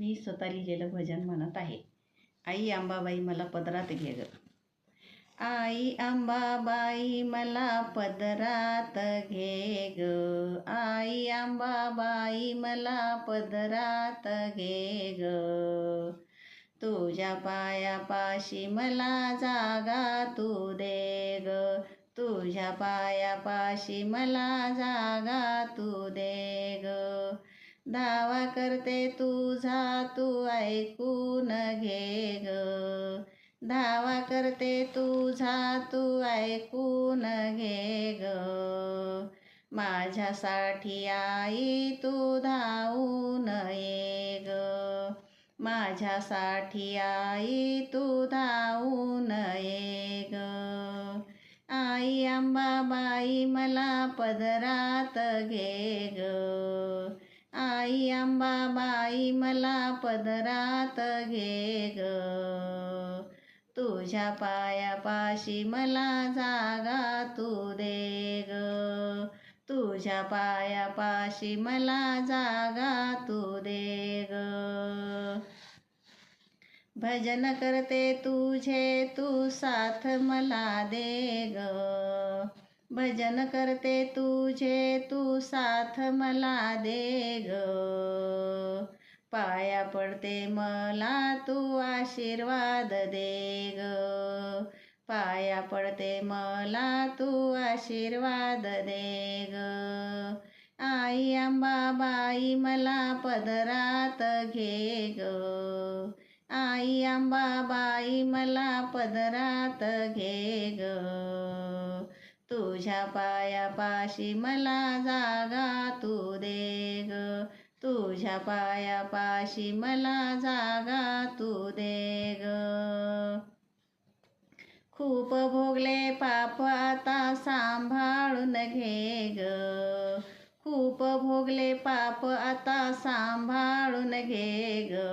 मी स्वतः लिहिलेलं भजन म्हणत आहे. आई आंबाबाई मला पदरात घे ग. आई आंबाबाई मला पदरात घे ग. आई आंबाबाई मला पदरात घे ग. तुझ्या पायापाशी मला जागा तू दे ग. तुझ्या पायापाशी मला जागा तू दे ग. धावा करते तुझा तू ऐकून घे ग. धावा करते तुझा तू ऐकून घे ग. माझ्यासाठी आई तू धावून ये ग. माझ्यासाठी आई तू धावून ये ग. आई अंबाबाई मला पदरात घे ग. आई अंबाबाई मला पदरात घे ग. तुझ्या पायापाशी मला जागा तू दे ग. तुझ्या पायापाशी मला जागा तू दे ग. भजन करते तुझे तू साथ मला दे ग. भजन करते तुझे तू साथ मला दे ग. पाया पडते मला तू आशीर्वाद दे ग. पाया पडते मला तू आशीर्वाद दे ग. आई अंबाबाई मला पदरात घे ग. आई अंबाबाई मला पदरात घे ग. तुझ्या पायापाशी मला जागा तू दे ग तुझ्या पायापाशी मला जागा तू दे ग खूप भोगले पाप आता सांभाळून घे ग खूप भोगले पाप आता सांभाळून घे ग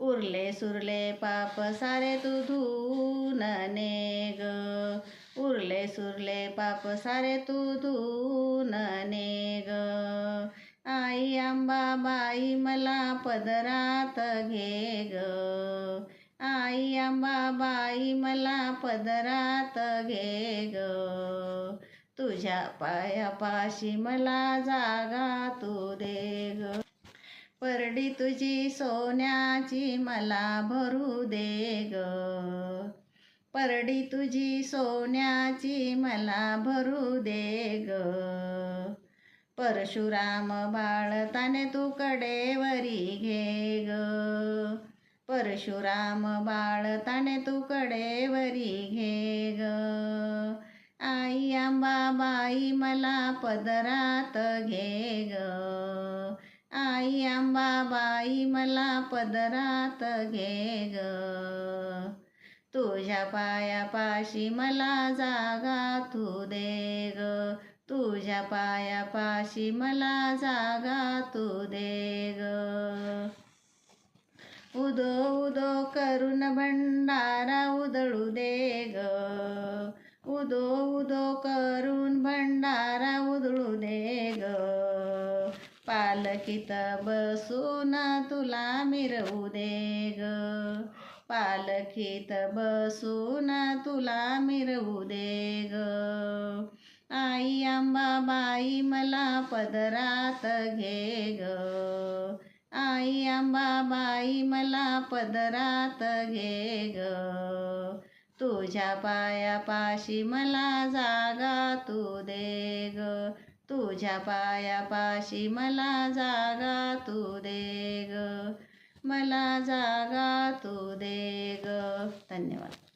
उरले सुरले पाप सारे तू धुन ने ग उरले सुरले पाप सारे तू धुवून ने ग. आई आंबाबाई मला पदरात घे ग. आई आंबाबाई मला पदरात घे ग. तुझ्या पायापाशी मला जागा तू दे ग. परडी तुझी सोन्याची मला भरू दे ग. परडी तुझी सोन्याची मला भरू दे ग. परशुराम बाळताने तू कडेवरी घे ग. परशुराम बाळताने तू कडेवरी घे ग. आई अंबाबाई मला पदरात घे ग. आई आंबाबाई मला पदरात घे ग. तुझ्या पायापाशी मला जागा तू दे ग. तुझ्या पायापाशी मला जागा तू दे ग. उदो उदो करून भंडारा उदळू दे ग. उदो उदो करून भंडारा उधळू दे ग. पालखीत बसून तुला मिरवू दे ग. पालखीत बसून तुला मिरवू दे ग आई आंबाबाई मला पदरात घे ग आई आंबाबाई मला पदरात घे ग तुझ्या पायापाशी मला जागा तू दे ग तुझ्या पायापाशी मला जागा तू दे ग मला जागा तू दे ग. धन्यवाद.